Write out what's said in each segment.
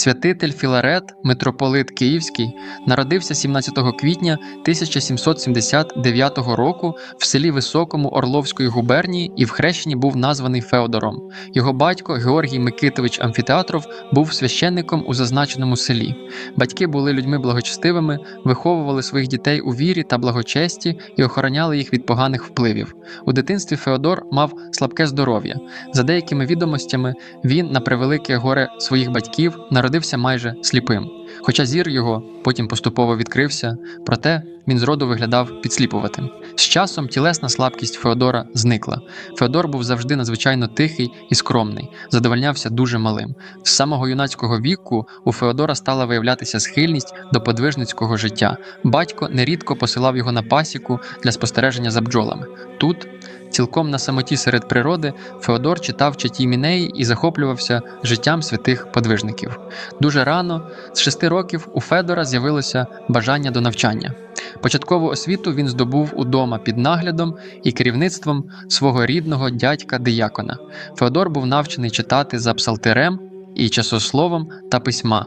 Святитель Філарет, митрополит Київський, народився 17 квітня 1779 року в селі Високому Орловської губернії і в хрещенні був названий Феодором. Його батько Георгій Микитович Амфітеатров був священником у зазначеному селі. Батьки були людьми благочестивими, виховували своїх дітей у вірі та благочесті і охороняли їх від поганих впливів. У дитинстві Феодор мав слабке здоров'я. За деякими відомостями, він, на превелике горе своїх батьків, народився майже сліпим. Хоча зір його потім поступово відкрився, проте він зроду виглядав підсліпуватим. З часом тілесна слабкість Феодора зникла. Феодор був завжди надзвичайно тихий і скромний, задовольнявся дуже малим. З самого юнацького віку у Феодора стала виявлятися схильність до подвижницького життя. Батько нерідко посилав його на пасіку для спостереження за бджолами. Тут Цілком на самоті серед природи Феодор читав чаті Мінеї і захоплювався життям святих подвижників. Дуже рано, з шести років, у Федора з'явилося бажання до навчання. Початкову освіту він здобув удома під наглядом і керівництвом свого рідного дядька диякона. Феодор був навчений читати за псалтирем і часословом та письма.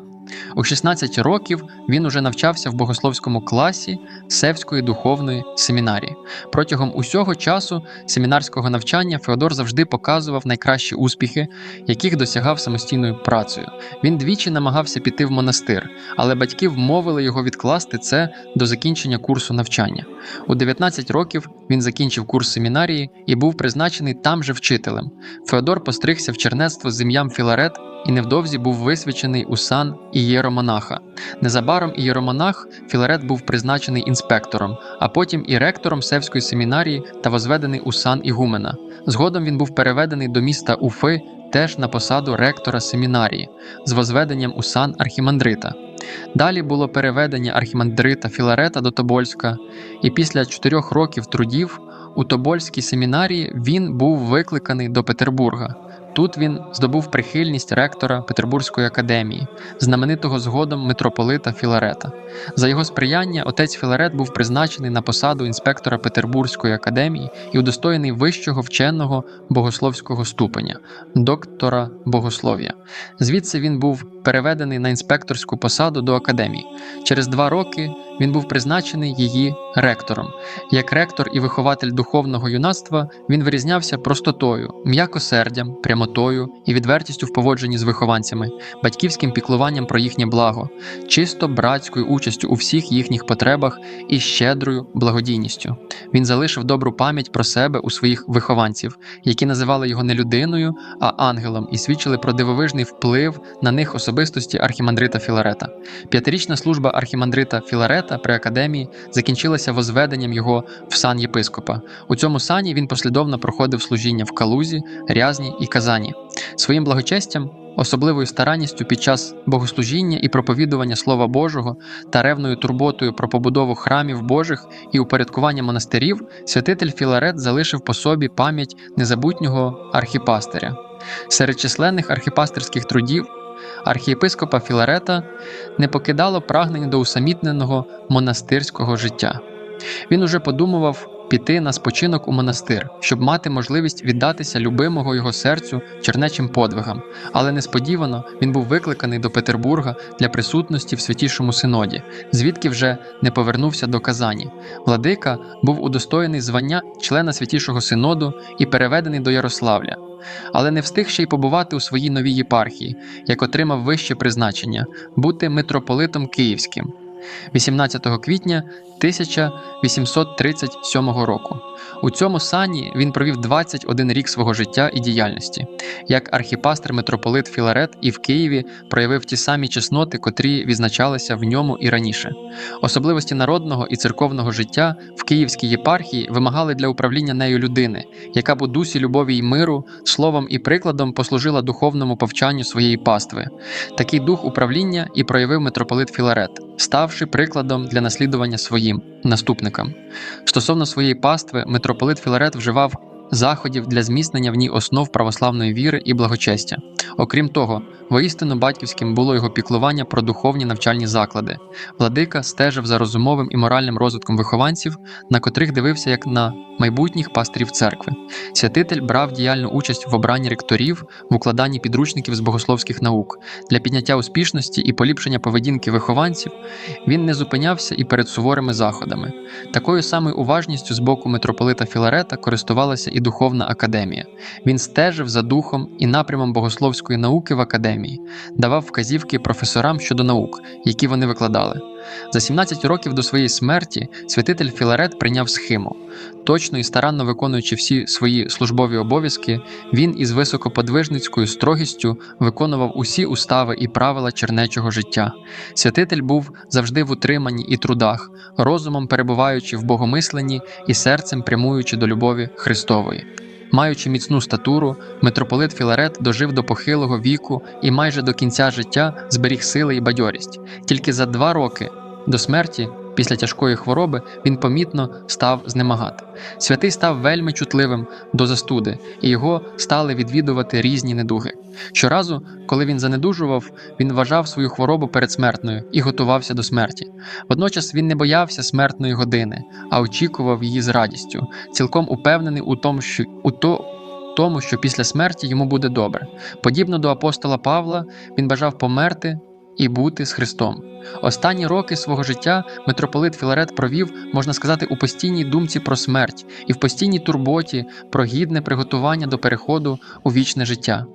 У 16 років він уже навчався в богословському класі Севської духовної семінарії. Протягом усього часу семінарського навчання Феодор завжди показував найкращі успіхи, яких досягав самостійною працею. Він двічі намагався піти в монастир, але батьки вмовили його відкласти це до закінчення курсу навчання. У 19 років він закінчив курс семінарії і був призначений там же вчителем. Феодор постригся в чернецтво з ім'ям Філарет і невдовзі був висвячений у сан ієромонаха. Незабаром ієромонах Філарет був призначений інспектором, а потім і ректором Севської семінарії та возведений у сан Ігумена. Згодом він був переведений до міста Уфи теж на посаду ректора семінарії з возведенням у сан архімандрита. Далі було переведення архімандрита Філарета до Тобольська, і після чотирьох років трудів у Тобольській семінарії він був викликаний до Петербурга. Тут він здобув прихильність ректора Петербурзької академії, знаменитого згодом митрополита Філарета. За його сприяння отець Філарет був призначений на посаду інспектора Петербурзької академії і удостоєний вищого вченого богословського ступеня, доктора богослов'я. Звідси він був переведений на інспекторську посаду до академії. Через два роки він був призначений її ректором. Як ректор і вихователь духовного юнацтва він вирізнявся простотою, м'якосердям, прямотою і відвертістю в поводженні з вихованцями, батьківським піклуванням про їхнє благо, чисто братською участю у всіх їхніх потребах і щедрою благодійністю. Він залишив добру пам'ять про себе у своїх вихованців, які називали його не людиною, а ангелом, і свідчили про дивовижний вплив на них особистості архімандрита Філарета. П'ятирічна служба архімандрита Філарета при академії закінчилася возведенням його в сан єпископа. У цьому сані він послідовно проходив служіння в Калузі, Рязні і Казані. Своїм благочестям, особливою старанністю під час богослужіння і проповідування Слова Божого та ревною турботою про побудову храмів Божих і упорядкування монастирів, святитель Філарет залишив по собі пам'ять незабутнього архіпастиря. Серед численних архіпастерських трудів архієпископа Філарета не покидало прагнення до усамітненого монастирського життя. Він уже подумував піти на спочинок у монастир, щоб мати можливість віддатися любимого його серцю чернечим подвигам, але несподівано він був викликаний до Петербурга для присутності в святішому синоді, звідки вже не повернувся до Казані. Владика був удостоєний звання члена святішого синоду і переведений до Ярославля. Але не встиг ще й побувати у своїй новій єпархії, як отримав вище призначення бути митрополитом Київським 18 квітня 1837 року. У цьому сані він провів 21 рік свого життя і діяльності. Як архіпастер митрополит Філарет і в Києві проявив ті самі чесноти, котрі відзначалися в ньому і раніше. Особливості народного і церковного життя в Київській єпархії вимагали для управління нею людини, яка б у дусі любові й миру, словом і прикладом послужила духовному повчанню своєї пастви. Такий дух управління і проявив митрополит Філарет, ставши прикладом для наслідування своїм наступникам. Стосовно своєї пастви, митрополит Філарет вживав заходів для зміцнення в ній основ православної віри і благочестя. Окрім того, Воістину батьківським було його піклування про духовні навчальні заклади. Владика стежив за розумовим і моральним розвитком вихованців, на котрих дивився як на майбутніх пастирів церкви. Святитель брав діяльну участь в обранні ректорів, в укладанні підручників з богословських наук. Для підняття успішності і поліпшення поведінки вихованців він не зупинявся і перед суворими заходами. Такою самою уважністю з боку митрополита Філарета користувалася і духовна академія. Він стежив за духом і напрямом богословської науки в академії, давав вказівки професорам щодо наук, які вони викладали. За 17 років до своєї смерті святитель Філарет прийняв схиму. Точно і старанно виконуючи всі свої службові обов'язки, він із високоподвижницькою строгістю виконував усі устави і правила чернечого життя. Святитель був завжди в утриманні і трудах, розумом перебуваючи в богомисленні і серцем прямуючи до любові Христової. Маючи міцну статуру, митрополит Філарет дожив до похилого віку і майже до кінця життя зберіг сили і бадьорість. Тільки за два роки до смерті, після тяжкої хвороби, він помітно став знемагати. Святий став вельми чутливим до застуди, і його стали відвідувати різні недуги. Щоразу, коли він занедужував, він вважав свою хворобу передсмертною і готувався до смерті. Водночас він не боявся смертної години, а очікував її з радістю, цілком упевнений у тому, що у то. Тому, що після смерті йому буде добре. Подібно до апостола Павла, він бажав померти і бути з Христом. Останні роки свого життя митрополит Філарет провів, можна сказати, у постійній думці про смерть і в постійній турботі про гідне приготування до переходу у вічне життя.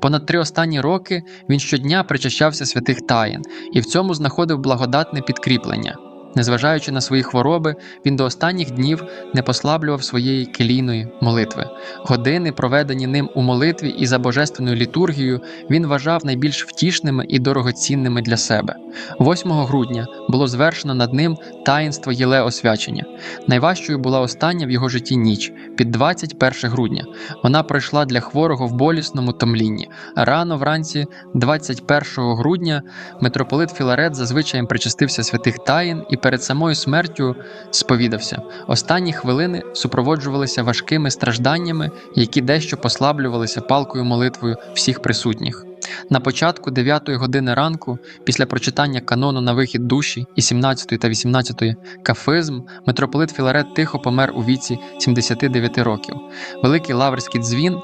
Понад три останні роки він щодня причащався святих таїн і в цьому знаходив благодатне підкріплення. Незважаючи на свої хвороби, він до останніх днів не послаблював своєї келійної молитви. Години, проведені ним у молитві і за божественною літургією, він вважав найбільш втішними і дорогоцінними для себе. 8 грудня було звершено над ним таїнство єле освячення. Найважчою була остання в його житті ніч під 21 грудня. Вона пройшла для хворого в болісному томлінні. Рано вранці, 21 грудня, митрополит Філарет зазвичай причастився святих таїн і перед самою смертю сповідався. Останні хвилини супроводжувалися важкими стражданнями, які дещо послаблювалися палкою молитвою всіх присутніх. На початку 9 години ранку, після прочитання канону на вихід душі і 17 та 18 кафизм, митрополит Філарет тихо помер у віці 79 років. Великий лаврський дзвін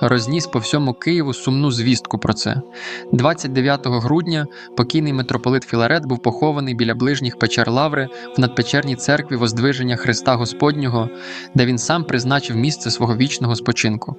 розніс по всьому Києву сумну звістку про це. 29 грудня покійний митрополит Філарет був похований біля ближніх печер Лаври в надпечерній церкві Воздвиження Христа Господнього, де він сам призначив місце свого вічного спочинку.